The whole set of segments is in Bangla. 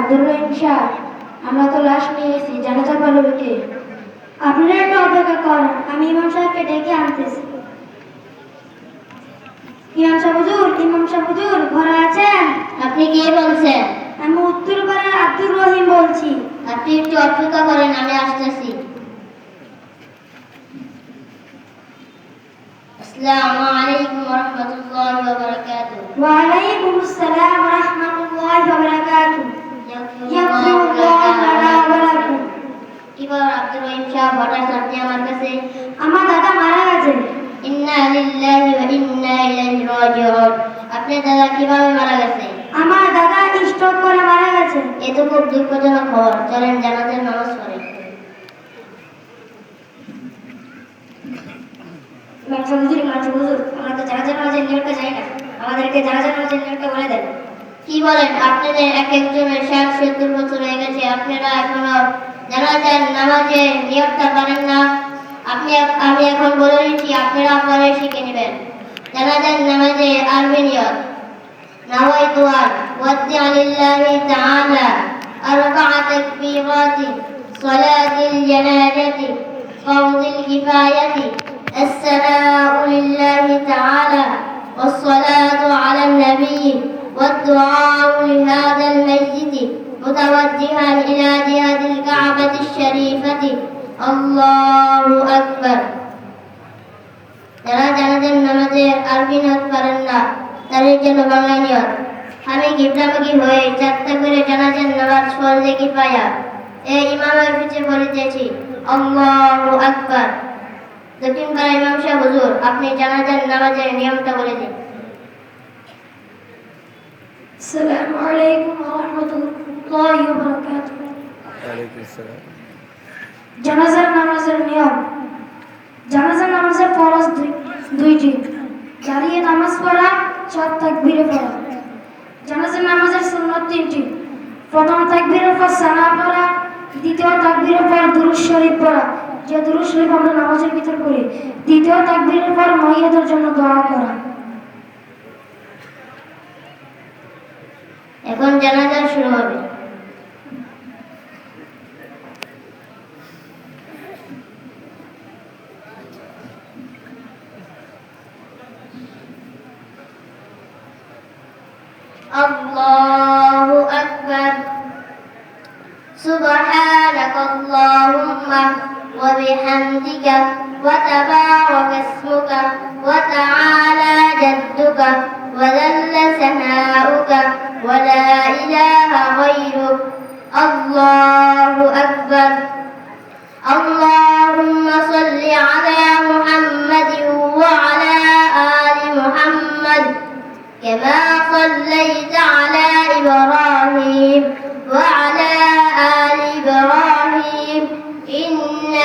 সাহেব আমরা তো লাশ নিয়ে এসেছি জানাজা পালবে কে আপনারা একটু অপেক্ষা করেন আমি ইমাম সাহেবকে ডেকে আনতেছি। ইমাম সাহেব হুজুর ইমাম সাহেব হুজুর ঘরে আছেন? আপনি কে বলছেন? আমি উত্তর উত্তরপাড়ার আব্দুর রহিম বলছি। আপনি একটু অপেক্ষা করেন আমি আসতেছি। আসসালামু আলাইকুম ওয়া রাহমাতুল্লাহি ওয়া বারাকাতুহু। ওয়ালাইকুম আসসালাম ওয়া রাহমাতুল্লাহি ওয়া বারাকাতুহু। কি বল আব্দুর রহিম সাহেব হঠাৎ আপনি আমার কাছে আমার দাদা মারা গেছে ইন্না লিল্লাহি ওয়া ইন্না ইলাইহি রাজিউন। আপনার দাদা কীভাবে মারা গেছে? আমার দাদা স্ট্রোক করে মারা গেছে। এ তো খুব দুঃখজনক খবর। চলেন জানাজার নামাজ পড়ে। সাহেব হুজুর হুজুর আমরা তো জানাজা নামাজের নিয়মটা জানি না। আমাদেরকে জানাজা নামাজের নিয়মটা বলে দেন। কি বলেন আপনাদের এক একজনের ষাট সত্তর বছর হয়ে গেছে আপনারা এখনো জানাজার নামাজে নিয়মটা পারেন না আপনি আমি এখন বলে দিচ্ছি আপনারা পরে শিখে নেবেন জানাজার নামাজে আরবি নিয়ত نويت أن أودع لله تعالى أربع تكبيرات صلاة الجنازة فرض الكفاية الثناء لله تعالى والصلاة আল্লাহু আকবার। যারা জানাজের নামাজে আরবি নাচ পারেন না তাদের জন্য বাংলা নিয়ত। আমি গিবলামুখী হয়ে চারটা করে জানাজের নামাজ পড়ে কি পাইয়া এ ইমামের পিছিয়ে বলিতেছি আল্লাহু আকবার। দক্ষিণ পাড়া ইমাম সাহেব হুজুর আপনি জানাজার নামাজের নিয়মটা বলে দিন। আসসালামু আলাইকুম ওয়া রাহমাতুল্লাহি ওয়া বারাকাতুহু। ওয়া আলাইকুম আসসালাম। জানাজার নামাজের নিয়ম। জানাজার নামাজের ফরজ দুইটি। দাঁড়িয়ে নামাজ পড়া চার তাকবীরে পড়া। জানাজার নামাজের সুন্নত তিনটি। প্রথম তাকবীরের পর সানা পড়া, দ্বিতীয় তাকবীরের পর দুরূদ শরীফ পড়া। যে দুরূদ শরীফ আমরা নামাজের ভিতর করি দ্বিতীয় তাকবীরের পর মাইয়াদের জন্য দোয়া করা। এখন জানাজা শুরু হবে। الله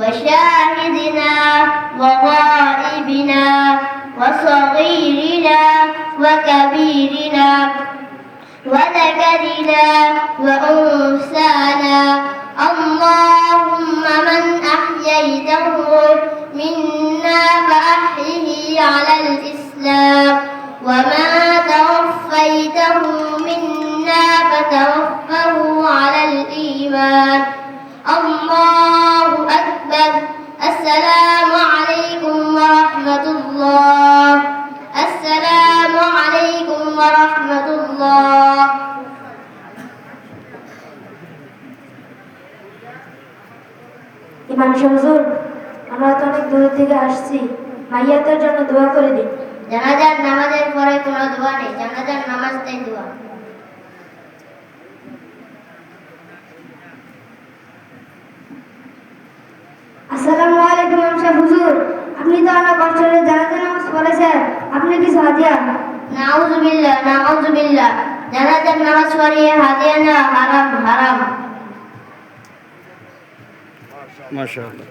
وشاهدنا وغائبنا وصغيرنا وكبيرنا وذكرنا وأنثانا ইমাম হুজুর আমরা তো অনেক দূর থেকে আসছি। মাইয়াদের জন্য দোয়া করে দিন। জানাজার নামাজের পরে কোনো দোয়া নেই জানাজার নামাজটাই দোয়া। আসসালামু আলাইকুম ইমাম হুজুর। আপনি তো অনেক কষ্ট করে জানাতে নামাজ পড়েছেন আপনি কিছু হাতিয়া নাউজুবিল্লাহ নাউজুবিল্লাহ। জানাজার নামাজ পড়িয়ে হাদিয়া না হারাম হারাম। মাশাআল্লাহ